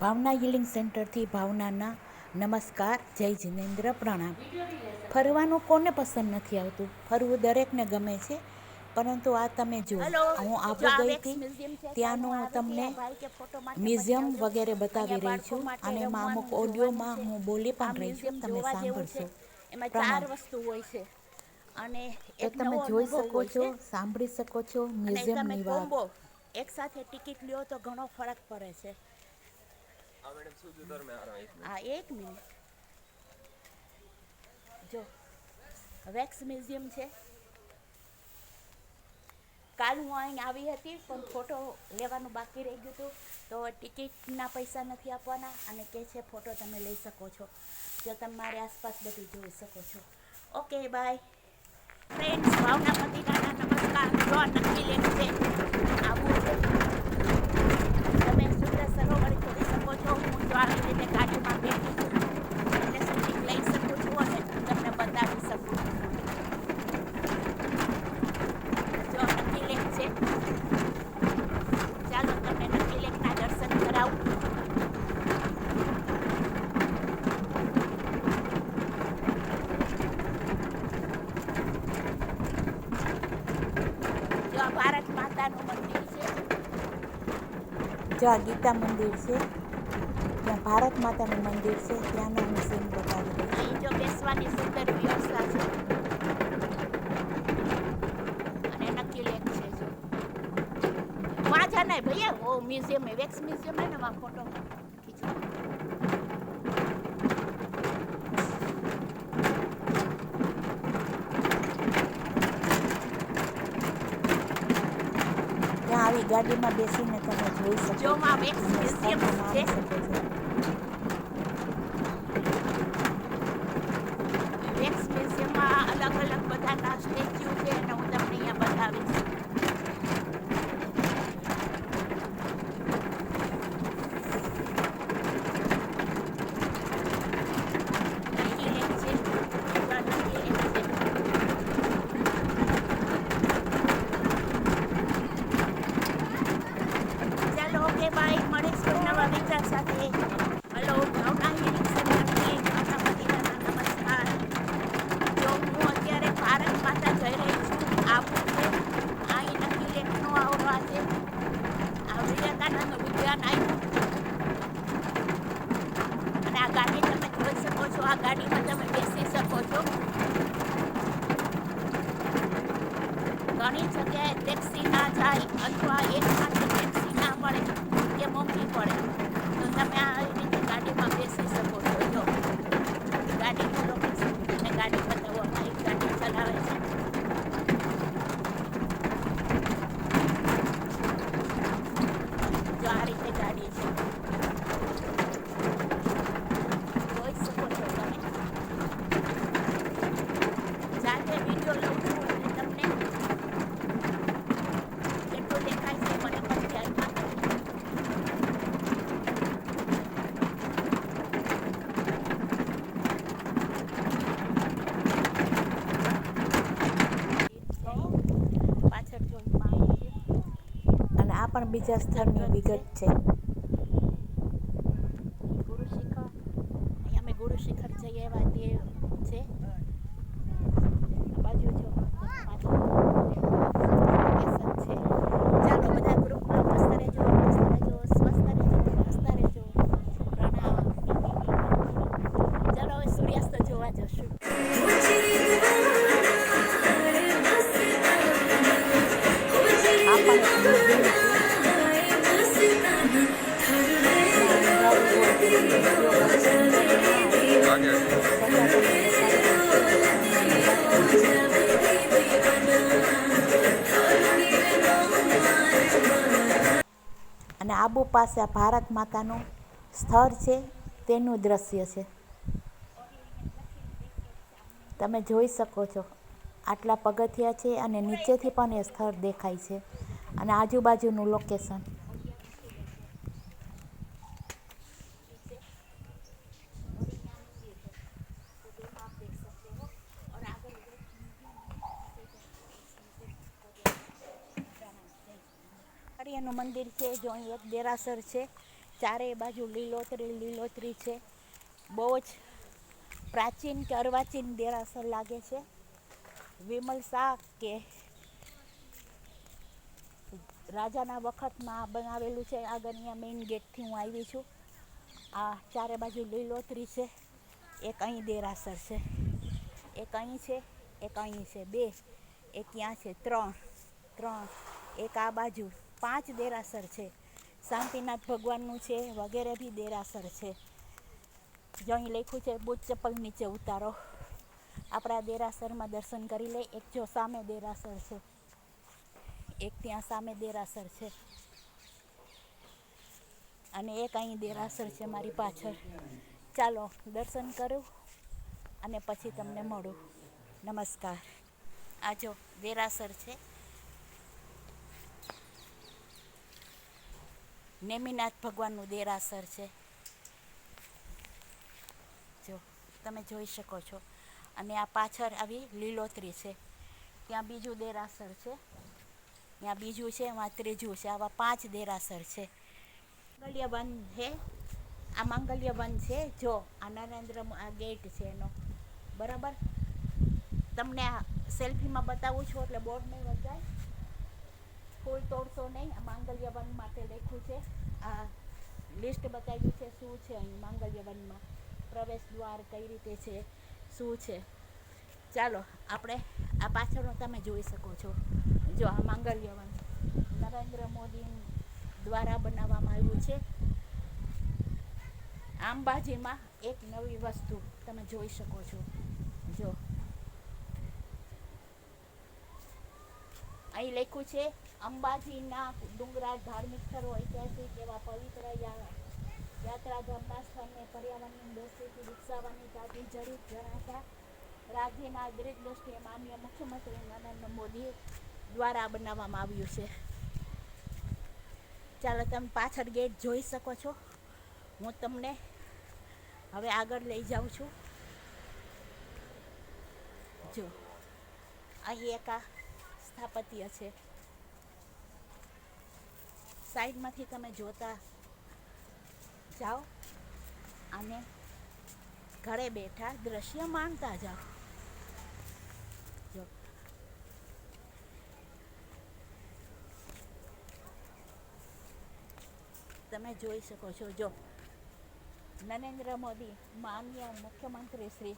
ભાવના healing સેન્ટરથી ભાવનાના નમસ્કાર જય જિનેન્દ્ર પ્રણામ. ફરવાનું કોને પસંદ નથી આવતું? ફરવું દરેકને ગમે છે પરંતુ આ તમે જુઓ. હું આબુ ગઈ હતી ત્યાંનું તમને મ્યુઝિયમ વગેરે બતાવી રહી છું અને એમાં અમુક ઓડિયોમાં હું બોલી પણ રહી છું તમે સાંભળશો. એમાં ચાર વસ્તુ હોય છે. અને તો તમે જોઈ શકો છો સાંભળી શકો છો મ્યુઝિયમની વાત. એક સાથે ટિકિટ લ્યો તો ઘણો ફરક પડે છે. આ એક મિનિટ જો, વેક્સ મ્યુઝિયમ છે. કાલ હું અહીં આવી હતી, પણ ફોટો લેવાનું બાકી રહી ગયું હતું. તો ટિકિટના પૈસા નથી આપવાના અને કે છે ફોટો તમે લઈ શકો છો. જો તમે મારી આસપાસ બધું જોઈ શકો છો. ઓકે બાય ફ્રેન્ડ્સ ભાવના પતિકાના નમસ્કાર. જો નક્કી લેક છે, આવું છે તમે સુંદર સરોવર જોઈ શકો જો આવી રીતે ગાડીમાં બેઠી છું એટલે શૂટિંગ લઈ શકું છું અને તમને બતાવી શકું જો નક્કી લેક છે ચાલો તમને નક્કી લેકના દર્શન કરાવું ભારત માતાનું મંદિર છે. જો આ ગીતા મંદિર છે. ભારત માતાનું મંદિર છે ત્યાંના હું સીન બતાવી દઉં જો બેસવાની સુંદર વ્યવસ્થા છે. અને નક્કી લેક છે જો. વહાં જાના ભૈયા ઓ મ્યુઝિયમ હે વેક્સ મ્યુઝિયમ હે ને વહાં ફોટો આવી ગાડીમાં બેસીને તમે જોઈ શકો જો આ વેક્સ મ્યુઝિયમ છો. આ વિવેકાનંદ વિજ્ઞાન આવ્યું અને આ ગાડી તમે જોઈ છો આ ગાડીમાં તમે બેસી શકો છો ઘણી જગ્યાએ ટેક્સી ના જાય અથવા એક એકમાંથી ટેક્સી ના મળે કે મોંઘી પડે તો તમે આ રીતે ગાડીમાં બેસી શકો છો જો ગાડીનું લોકેશન અને ગાડી બતાવો અમારી ગાડી ચલાવે છે જો આ રીતે ગાડી છે જોઈ શકો છો તમે જાતે વીડિયો લઉં છું એટલે તમને કેટલું દેખાય છે મને પણ ધ્યાનમાં નથી. પાછળ જો પાણી છે. અને આ પણ બીજા સ્થળની વિગત છે. ગુરુ શિખર અમે ગુરુ શિખર જઈએ એવા તે છે. બાજુ જો છે ચાલો બધા ગ્રુપમાં મસ્ત રહેજો, મસ્ત ચાલો હવે સૂર્યાસ્ત જોવા જશું. આબુ પાસે ભારત માતાનું સ્થળ છે, તેનું દ્રશ્ય છે. તમે જોઈ શકો છો, આટલા પગથિયા છે અને નીચેથી પણ એ સ્થળ દેખાય છે. અને આજુબાજુનું લોકેશન કાળિયાનું મંદિર છે, જો અહીં એક દેરાસર છે ચારેય બાજુ લીલોતરી લીલોતરી છે. બહુ જ પ્રાચીન કે અર્વાચીન દેરાસર લાગે છે. વિમલ શાહ કે રાજાના વખતમાં બનાવેલું છે. આગળ અહીંયા મેઇન ગેટથી હું આવી છું. આ ચારે બાજુ લીલોતરી છે. એક અહીં દેરાસર છે. એક અહીં છે, એક અહીં છે. બે, એક ત્યાં છે. ત્રણ ત્રણ, એક આ બાજુ. પાંચ દેરાસર છે. શાંતિનાથ ભગવાનનું છે, વગેરે બી દેરાસર છે. જો અહીં લખ્યું છે બુટ ચપ્પલ નીચે ઉતારો. આપણા દેરાસરમાં દર્શન કરી લે, એક જો સામે દેરાસર છે. એક ત્યાં સામે દેરાસર છે. અને એક અહીં દેરાસર છે મારી પાછળ. ચાલો, દર્શન કરું અને પછી તમને મળું. નમસ્કાર. આ જો દેરાસર છે નેમિનાથ ભગવાનનું દેરાસર છે. જો, તમે જોઈ શકો છો. અને આ પાછળ આવી લીલોતરી છે. ત્યાં બીજું દેરાસર છે. ત્યાં બીજું છે, એમાં ત્રીજું છે. આવા પાંચ દેરાસર છે. મંગલ્ય વન છે આ મંગલ્યવન છે? જો, આ નરેન્દ્ર આ ગેટ છે એનો. બરાબર? તમને આ સેલ્ફીમાં બતાવું છું એટલે બોર્ડ નહીં વગાય ફૂલ તોડશો નહીં. આ માંગલ્યવન માટે લખ્યું છે. આ લિસ્ટ બતાવ્યું છે શું છે અહીં માંગલ્યવનમાં. પ્રવેશ દ્વાર કઈ રીતે છે, શું છે. ચાલો, આપણે આ પાછળનો તમે જોઈ શકો છો. જો આ માંગલ્યવન નરેન્દ્ર મોદી દ્વારા બનાવવામાં આવ્યું છે. આંબાજીમાં એક નવી વસ્તુ તમે જોઈ શકો છો. જો અહીં લખ્યું છે, અંબાજીના ડુંગરા ધાર્મિક સ્થળો ઐતિહાસિક એવા પવિત્ર યાત્રાધામના સ્થળને પર્યાવરણની દ્રષ્ટિથી વિકસાવવાની તાતી જરૂર જણાતા રાજ્યના દરેક દ્રષ્ટિએ માન્ય મુખ્યમંત્રી નરેન્દ્ર મોદી દ્વારા બનાવવામાં આવ્યું છે. ચાલો તમે પાછળ ગેટ જોઈ શકો છો. હું તમને હવે આગળ લઈ જાઉં છું. જો, અહીં એક સ્થાપત્ય છે. સાઈડમાંથી તમે જોતા જાઓ અને ઘરે બેઠા દ્રશ્ય માણતા જાઓ. જો. તમે જોઈ શકો છો, જો. નરેન્દ્ર મોદી માન્ય મુખ્યમંત્રી શ્રી,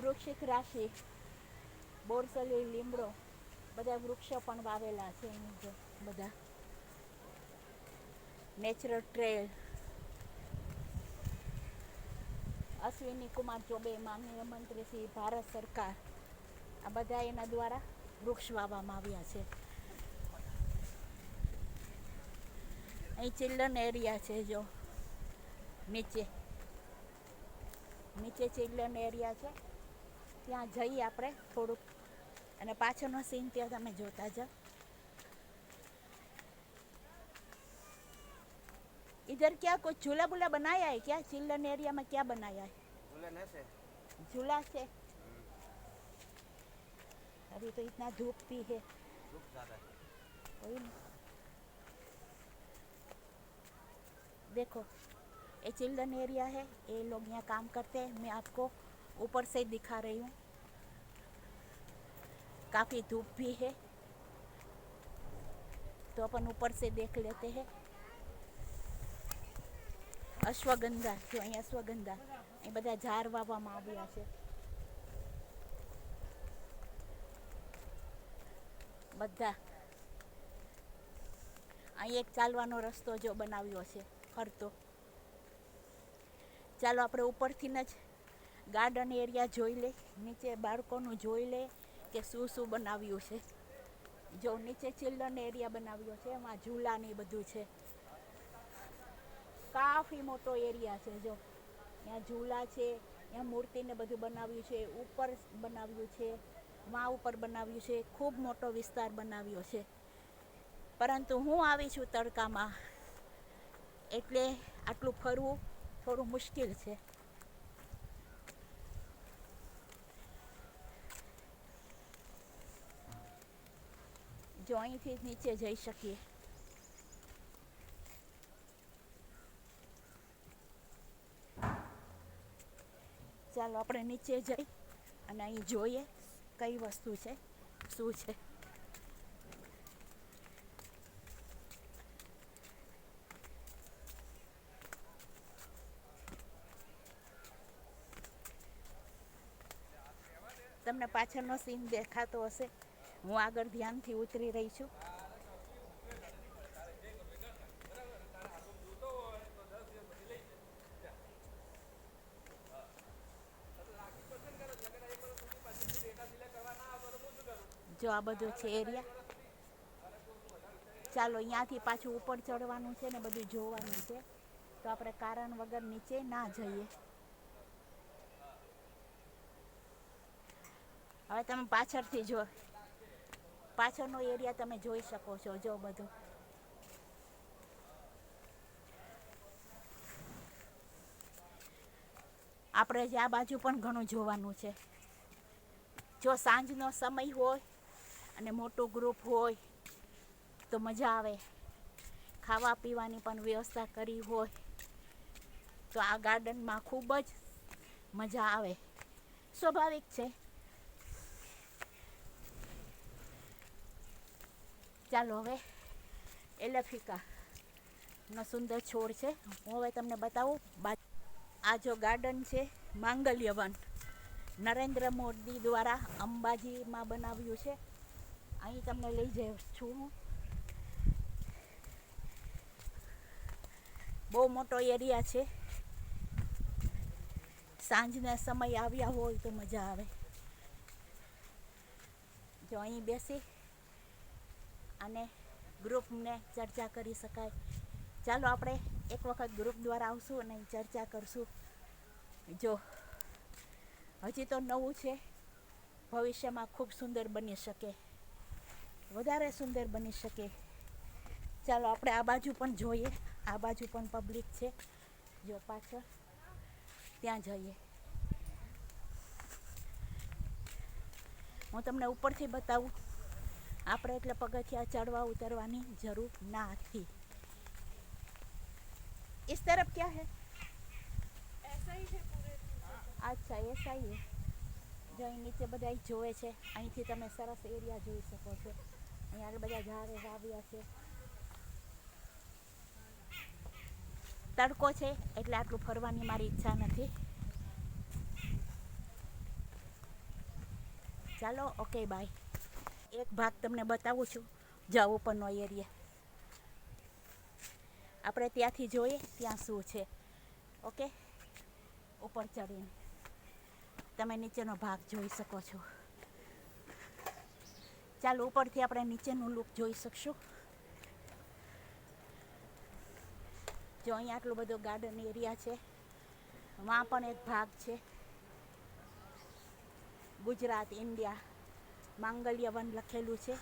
વૃક્ષિક રાશિ, બોરસલી લીમડો બધા વૃક્ષો પણ વાવેલા છે બધા. નેચરલ ટ્રેલ અશ્વિની કુમાર ચોબે માનનીય મંત્રી શ્રી ભારત સરકાર. આ બધા એના દ્વારા વૃક્ષ વાવવામાં આવ્યા છે. અહીં ચિલ્ડ્રન એરિયા છે જો. નીચે. નીચે ચિલ્ડ્રન એરિયા છે. ત્યાં જઈએ આપણે થોડુંક અને પાછળનો સીન ત્યાં તમે જોતા જાઓ इधर क्या कुछ झूला वूला बनाया है क्या चिल्ड्रन एरिया में क्या बनाया है दुल्हन ऐसे झूला से अभी तो इतना धूप भी है धूप ज्यादा है वही ना देखो ये चिल्ड्रन एरिया है ये लोग यहाँ काम करते हैं मैं आपको ऊपर से दिखा रही हूँ काफ़ी धूप भी है तो अपन ऊपर से देख लेते हैं અશ્વગંધા જો અહીં અશ્વગંધા એ બધા ઝાડ વાવવામાં આવ્યા છે બધા અહીં એક ચાલવાનો રસ્તો જો બનાવ્યો છે ફરતો ચાલો આપણે ઉપરથી જ ગાર્ડન એરિયા જોઈ લે નીચે બાળકોનું જોઈ લે કે શું શું બનાવ્યું છે? જો નીચે ચિલ્ડ્રન એરિયા બનાવ્યો છે, એમાં ઝૂલા ને બધું છે. કાફી મોટો એરિયા છે જો. ત્યાં ઝૂલા છે, ત્યાં મૂર્તિને બધું બનાવ્યું છે, ઉપર બનાવ્યું છે માં ઉપર બનાવ્યું છે, ખૂબ મોટો વિસ્તાર બનાવ્યો છે. પરંતુ હું આવી છું તડકામાં, એટલે આટલું ફરવું થોડું મુશ્કેલ છે. જો અહીંથી નીચે જઈ શકીએ. ચાલો આપણે નીચે જઈ અને અહીં જોઈએ કઈ વસ્તુ છે, શું છે. તમને પાછળનો સીન દેખાતો હશે. હું આગળ ધ્યાનથી ઉતરી રહી છું. જો આ બધો છે એરિયા, ચાલો અહીંયાથી પાછું ઉપર ચડવાનું છે ને બધું જોવાનું છે, તો આપણે કારણ વગર નીચે ના જઈએ. હવે તમે પાછળથી જો પાછળનો એરિયા તમે જોઈ શકો છો, જો બધું. આપણે જે આ બાજુ પણ ઘણું જોવાનું છે. જો સાંજનો સમય હોય અને મોટું ગ્રુપ હોય, તો મજા આવે. ખાવા પીવાની પણ વ્યવસ્થા કરી હોય, તો આ ગાર્ડનમાં ખૂબ જ મજા આવે. સ્વાભાવિક છે. ચાલો હવે એલેફિકા નો સુંદર છોડ છે હું હવે તમને બતાવું બા આ જો ગાર્ડન છે માંગલ્યવન નરેન્દ્ર મોદી દ્વારા અંબાજીમાં બનાવ્યું છે અહીં તમને લઈ જઈ છું હું બહુ મોટો એરિયા છે સાંજના સમય આવ્યા હોય તો મજા આવે જો અહીં બેસી અને ગ્રુપને ચર્ચા કરી શકાય. ચાલો આપણે એક વખત ગ્રુપ દ્વારા આવશું અને ચર્ચા કરશું. જો, હજી તો નવું છે. ભવિષ્યમાં ખૂબ સુંદર બની શકે. વધારે સુંદર બની શકે. ચાલો આપણે આ બાજુ પણ જોઈએ. આ બાજુ પણ પબ્લિક છે. જો પાછળ, ત્યાં જઈએ. હું તમને ઉપરથી બતાવું. આપણે એટલે પગથિયા ચડવા ઉતરવાની જરૂર નથી इस तरफ क्या है ऐसा ही है पूरे અચ્છા એસા હી હે. જો અહીં નીચે બધા જોવે છે અહીંથી તમે સરસ એરિયા જોઈ શકો છો અહીંયા બધા ઝાડ વાવ્યા છે તડકો છે એટલે આટલું ફરવાની મારી ઈચ્છા નથી ચાલો ઓકે બાય એક ભાગ તમને બતાવું છું. જાવ ઉપરનો એરિયા આપણે ત્યાંથી જોઈએ ત્યાં શું છે. ઓકે ઉપર ચડીને. તમે નીચેનો ભાગ જોઈ શકો છો. ચાલો, ઉપરથી આપણે નીચેનું લુક જોઈ શકશું. જો અહીંયા આટલો બધો ગાર્ડન એરિયા છે, વાં પણ એક ભાગ છે. ગુજરાત ઇન્ડિયા માંગલ્ય વન લખેલું છે.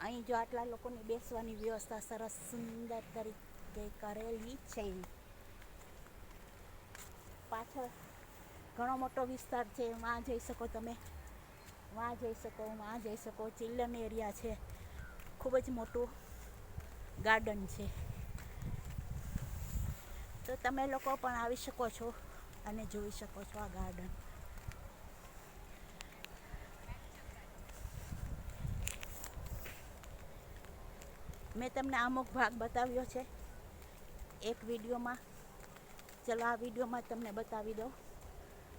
અહીં જો આટલા લોકોની બેસવાની વ્યવસ્થા સરસ સુંદર તરીકે કરેલી છે. પાછળ ઘણો મોટો વિસ્તાર છે. વાં જઈ શકો તમે. વાં જઈ શકો વાં જઈ શકો. ચિલ્ડ્રન એરિયા છે. ખૂબ જ મોટું ગાર્ડન છે. તો તમે લોકો પણ આવી શકો છો અને જોઈ શકો છો આ ગાર્ડન મેં તમને અમુક ભાગ બતાવ્યો છે. એક વિડીયોમાં. ચલો આ વિડીયોમાં તમને બતાવી દઉં.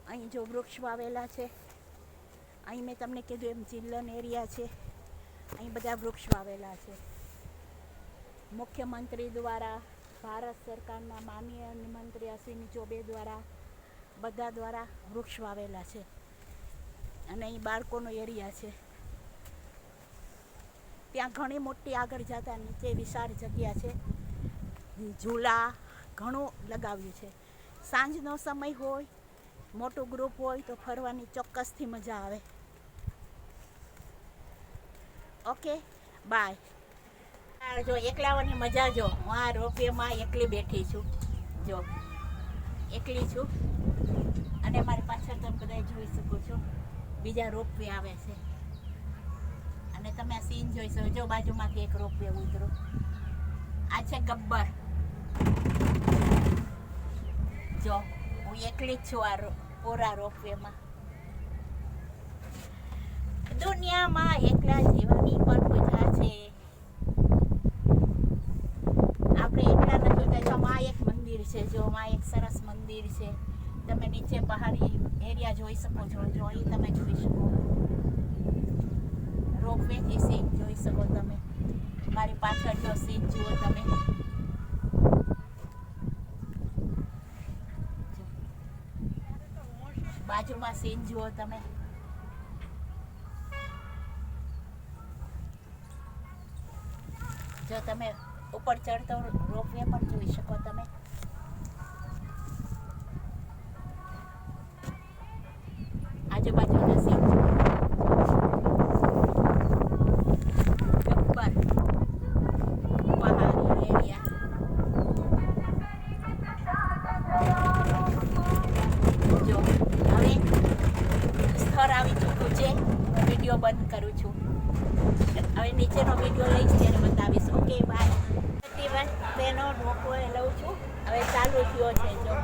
અહીં જો વૃક્ષ વાવેલા છે. અહીં મેં તમને કીધું એમ જિલ્લન એરિયા છે. અહીં બધા વૃક્ષ વાવેલા છે. મુખ્યમંત્રી દ્વારા ભારત સરકારના માનનીય મંત્રી અશ્વિની ચોબે દ્વારા, બધા દ્વારા વૃક્ષ વાવેલા છે અને અહીં બાળકોનો એરિયા છે. ત્યાં ઘણી મોટી આગળ જતા નીચે વિશાળ જગ્યા છે. ઝૂલા ઘણું લગાવ્યું છે. સાંજનો સમય હોય, મોટું ગ્રુપ હોય તો ફરવાની ચોક્કસથી મજા આવે. Okay, bye. જો એકલાવાની મજા જો. હું આ રોપવેમાં એકલી બેઠી છું. જો. એકલી છું. અને મારી પાછળ તમે બધા જોઈ શકો છો. બીજા રોપવે આવે છે. અને તમે આ સીન જોઈ શકો જો બાજુમાંથી એક રોપવે ઉતરો. આ છે ગબ્બર. જો. હું એકલી જ છું આ પૂરા રોપવેમાં દુનિયામાં એકલા જીવાની પણ મજા છે આપણે એકલા નથી કે જો માં એક મંદિર છે, જો માં એક સરસ મંદિર છે, તમે નીચે પહાડી એરિયા જોઈ શકો છો, જો અહીં તમે જોઈ શકો. રોપવેથી સીન જોઈ શકો તમે. મારી પાછળ જો સીન જુઓ તમે. બાજુમાં સીન જુઓ તમે. જો તમે ઉપર ચડતો રોપવે પણ જોઈ શકો તમે આજુબાજુના સીન જુઓ ગબ્બર પહાડી એરિયા જો હવે સ્થળ આવી ચૂક્યું છે વીડિયો બંધ કરું છું હવે નીચેનો વીડિયો લઈશ ત્યારે બતાવીશ ઓકે બાય તેનો રોકો એ લઉં છું. હવે ચાલુ થયો છે જો.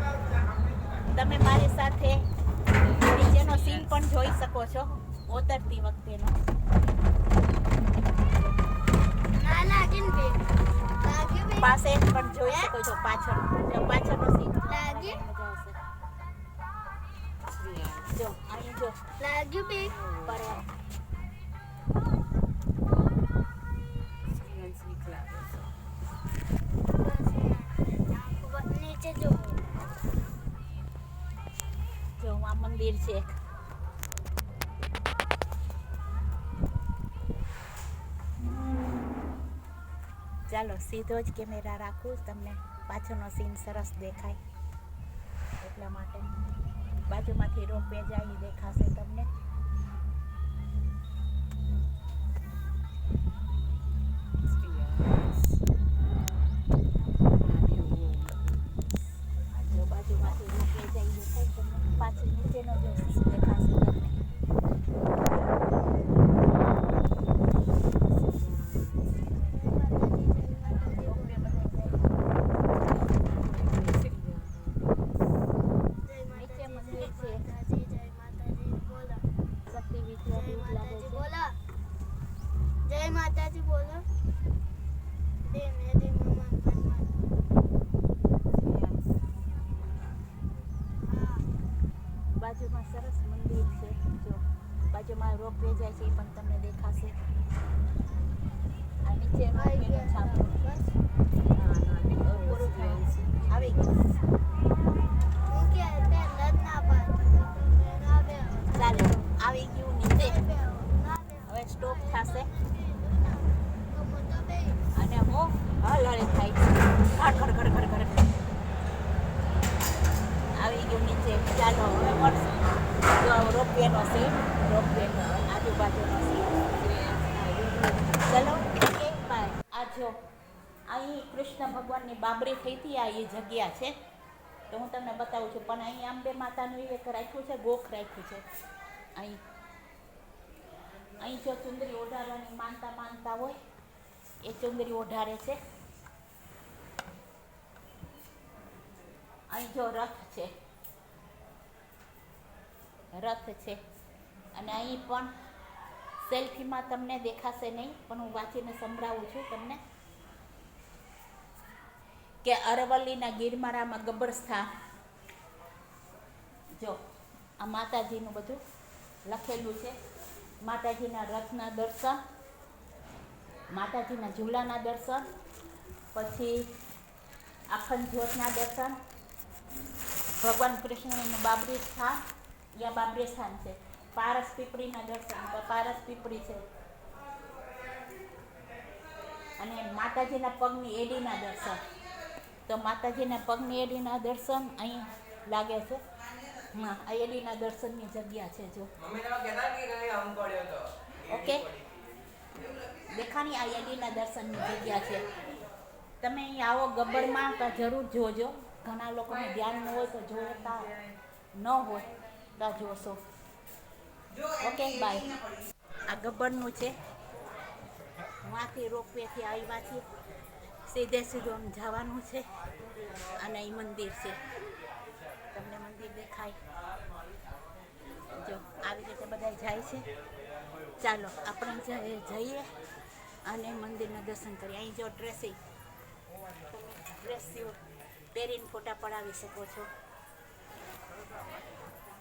તમે મારી સાથે નીચેનો સીન પણ જોઈ શકો છો ઉતરતી વખતેનો. પાસે પણ જોઈ શકો છો પાછળ. જો પાછળનો સીન લાગી? જો અહીં જો. લાગ્યું બે આ મંદિર છે. ચાલો, સીધો જ કેમેરા રાખું, તમને પાછળનો સીન સરસ દેખાય. એટલા માટે બાજુમાંથી રોપવે જાય દેખાશે તમને. જાય છે એ પણ તમને દેખાશે. આ નીચે આવી છાપો છે. આવી ગયું. તે ચાલો આવી ગયું નીચે. હવે સ્ટોપ થશે. તો અને હું હલહળ થાય છે. ઘડ ઘડ ઘડ આવી ગયું નીચે. ચાલો હવે મળશું. જો રોપવેનો સીટ રોપવેનો આજુબાજુનો સીટ ચલો આ જો, અહીં કૃષ્ણ ભગવાનની બાબરી થઈ હતી આ એ જગ્યા છે. તો હું તમને બતાવું છું, પણ અહીં આંબે માતાનું એક રાખ્યું છે, ગોખ રાખ્યું છે. અહીં અહીં જો ચુંદરી ઓઢારવાની માનતા માનતા હોય, એ ચુંદરી ઓઢારે છે. અહીં જો રથ છે. રથ છે. અને અહીં પણ સેલ્ફીમાં તમને દેખાશે નહીં, પણ હું વાંચીને સંભળાવું છું તમને. કે અરવલ્લીના ગીરમારામાં ગબ્બરસ્થા. જો, આ માતાજીનું બધું લખેલું છે. માતાજીના રથના દર્શન, માતાજીના ઝૂલાના દર્શન, પછી અખંડ જ્યોતના દર્શન, ભગવાન કૃષ્ણનું બાબરી સ્થાન. યા બાબરી સ્થાન છે. પારસ પીપળીના દર્શન તો પારસ પીપળી છે. અને માતાજીના પગની એડીના દર્શન. તો માતાજીના પગની એડીના દર્શન અહીં લાગે છે. હા આ એડીના દર્શનની જગ્યા છે જો. ઓકે. દેખાણી આ એડીના દર્શનની જગ્યા છે. તમે અહીં આવો ગબ્બરમાં તો જરૂર જોજો. ઘણા લોકોને ધ્યાન ન હોય તો જોતા ન હોય. તો જોશો. ઓકે બાય આ ગબ્બરનું છે. વાંથી રોપવેથી આવ્યા છીએ સીધે સીધું આમ જવાનું છે. અને એ મંદિર છે. તમને મંદિર દેખાય. જો આવી રીતે બધા જાય છે. ચાલો આપણે જઈએ અને મંદિરના દર્શન કરીએ. અહીં જો ડ્રેસિંગ ડ્રેસ પહેરીને ફોટા પડાવી શકો છો.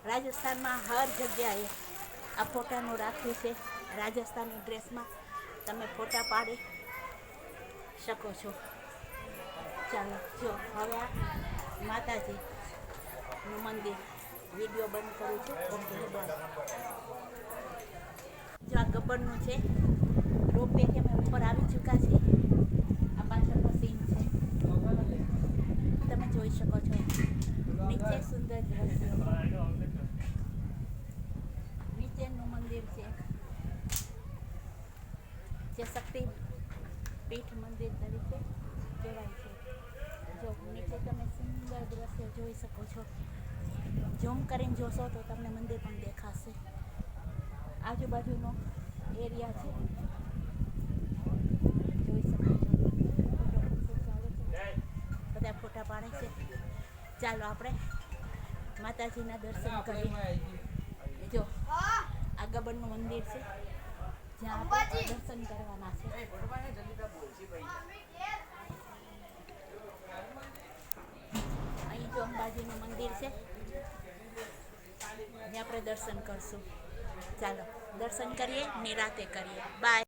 રાજસ્થાનમાં હર જગ્યાએ આ ફોટાનું રાખ્યું છે રાજસ્થાની ડ્રેસમાં. તમે ફોટા પાડી શકો છો. ચાલો, જો, હવે માતાજીનું મંદિર. વીડિયો બંધ કરું છું. જો આ ગબ્બરનું છે રોપે કે અમે ઉપર આવી ચૂક્યા છીએ. આ પાછળનો સીન છે. તમે જોઈ શકો છો. નીચે સુંદર દ્રશ્ય. મંદિર છે. જે શક્તિ પીઠ મંદિર તરીકે કહેવાય છે. જો નીચે તમે સુંદર દ્રશ્ય જોઈ શકો છો. ઝૂમ કરીને જોશો તો તમને મંદિર પણ દેખાશે. આજુબાજુનો એરિયા છે. જોઈ શકો છો. બધા ફોટા પાડે છે. ચાલો આપણે માતાજીના દર્શન કરીએ. આ ગબ્બરનું મંદિર છે. જ્યાં આપણે દર્શન કરવાના છે. અહીં જો અંબાજીનું મંદિર છે. ત્યાં આપણે દર્શન કરશું. ચાલો દર્શન કરીએ નિરાતે કરીએ. બાય